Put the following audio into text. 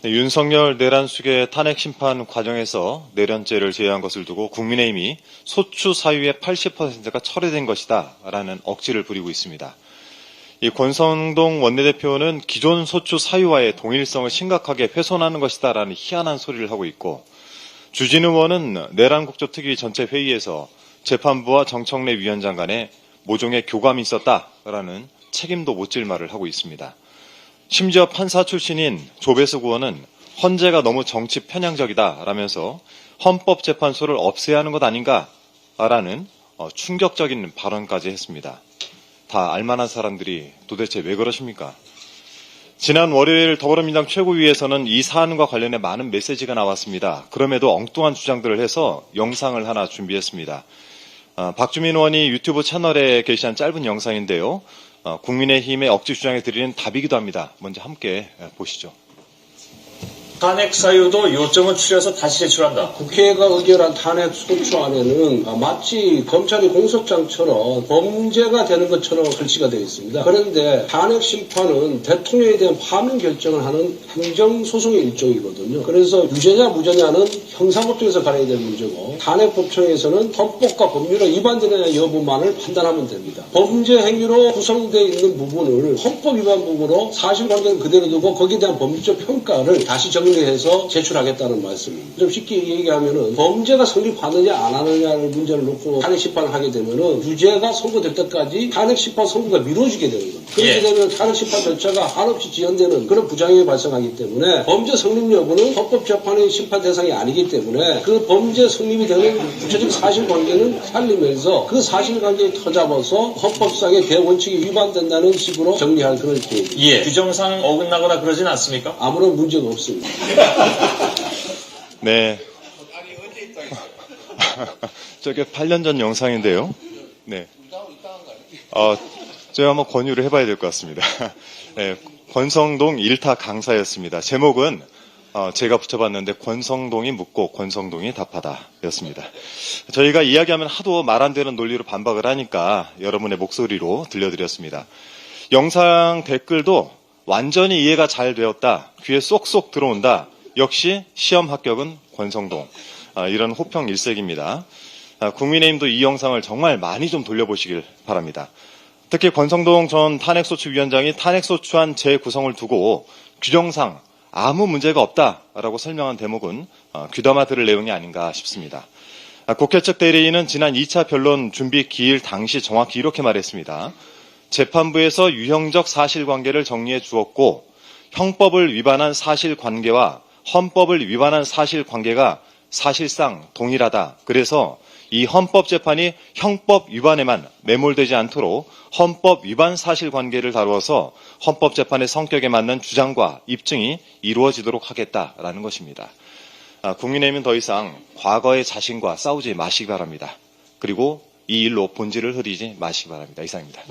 네, 윤석열 내란숙의 탄핵 심판 과정에서 내란죄를 제외한 것을 두고 국민의힘이 소추 사유의 80%가 철회된 것이다 라는 억지를 부리고 있습니다. 이 권성동 원내대표는 기존 소추 사유와의 동일성을 심각하게 훼손하는 것이다 라는 희한한 소리를 하고 있고 주진 의원은 내란국조특위 전체 회의에서 재판부와 정청래 위원장 간에 모종의 교감이 있었다라는 책임도 못 질 말을 하고 있습니다. 심지어 판사 출신인 조배수 의원은 헌재가 너무 정치 편향적이다라면서 헌법재판소를 없애야 하는 것 아닌가라는 어, 충격적인 발언까지 했습니다. 다 알만한 사람들이 도대체 왜 그러십니까? 지난 월요일 더불어민주당 최고위에서는 이 사안과 관련해 많은 메시지가 나왔습니다. 그럼에도 엉뚱한 주장들을 해서 영상을 하나 준비했습니다. 아, 박주민 의원이 유튜브 채널에 게시한 짧은 영상인데요. 어, 국민의힘의 억지 주장에 드리는 답이기도 합니다. 먼저 함께 예, 보시죠. 탄핵 사유도 요점은 추려서 다시 제출한다. 국회가 의결한 탄핵 소추안에는 마치 검찰이 공소장처럼 범죄가 되는 것처럼 글씨가 되어 있습니다. 그런데 탄핵 심판은 대통령에 대한 파면 결정을 하는 행정소송의 일종이거든요. 그래서 유죄냐 무죄냐는 형사법정에서 가려야 될 문제고 탄핵 법정에서는 헌법과 법률에 위반되느냐 여부만을 판단하면 됩니다. 범죄 행위로 구성되어 있는 부분을 헌법 위반 부분으로 사실관계는 그대로 두고 거기에 대한 법률적 평가를 다시 정 리해서 제출하겠다는 말씀입니다. 좀 쉽게 얘기하면은 범죄가 성립하느냐 안 하느냐를 문제를 놓고 탄핵 심판을 하게 되면은 유죄가 선고될 때까지 탄핵 심판 선고가 미뤄지게 되는 겁니다. 그렇게 예. 되면 탄핵 심판 절차가 한없이 지연되는 그런 부작용이 발생하기 때문에 범죄 성립 여부는 헌법재판의 심판 대상이 아니기 때문에 그 범죄 성립이 되는 구체적 사실관계는 살리면서 그 사실관계에 터잡아서 헌법상의 대원칙이 위반된다는 식으로 정리할 그런 계획입니다. 예. 규정상 어긋나거나 그러진 않습니까? 아무런 문제가 없습니다. 네. 저게 8년 전 영상인데요. 네. 어, 제가 한번 권유를 해봐야 될 것 같습니다. 네, 권성동 일타 강사였습니다. 제목은 어, 제가 붙여봤는데 권성동이 묻고 권성동이 답하다 였습니다. 저희가 이야기하면 하도 말 안 되는 논리로 반박을 하니까 여러분의 목소리로 들려드렸습니다. 영상 댓글도 완전히 이해가 잘 되었다. 귀에 쏙쏙 들어온다. 역시 시험 합격은 권성동. 아, 이런 호평 일색입니다. 아, 국민의힘도 이 영상을 정말 많이 좀 돌려보시길 바랍니다. 특히 권성동 전 탄핵소추위원장이 탄핵소추안 재구성을 두고 규정상 아무 문제가 없다라고 설명한 대목은 어, 귀담아 들을 내용이 아닌가 싶습니다. 아, 국회 측 대리인은 지난 2차 변론 준비 기일 당시 정확히 이렇게 말했습니다. 재판부에서 유형적 사실관계를 정리해 주었고 형법을 위반한 사실관계와 헌법을 위반한 사실관계가 사실상 동일하다. 그래서 이 헌법 재판이 형법 위반에만 매몰되지 않도록 헌법 위반 사실관계를 다루어서 헌법 재판의 성격에 맞는 주장과 입증이 이루어지도록 하겠다라는 것입니다. 아, 국민의힘은 더 이상 과거의 자신과 싸우지 마시기 바랍니다. 그리고 이 일로 본질을 흐리지 마시기 바랍니다. 이상입니다.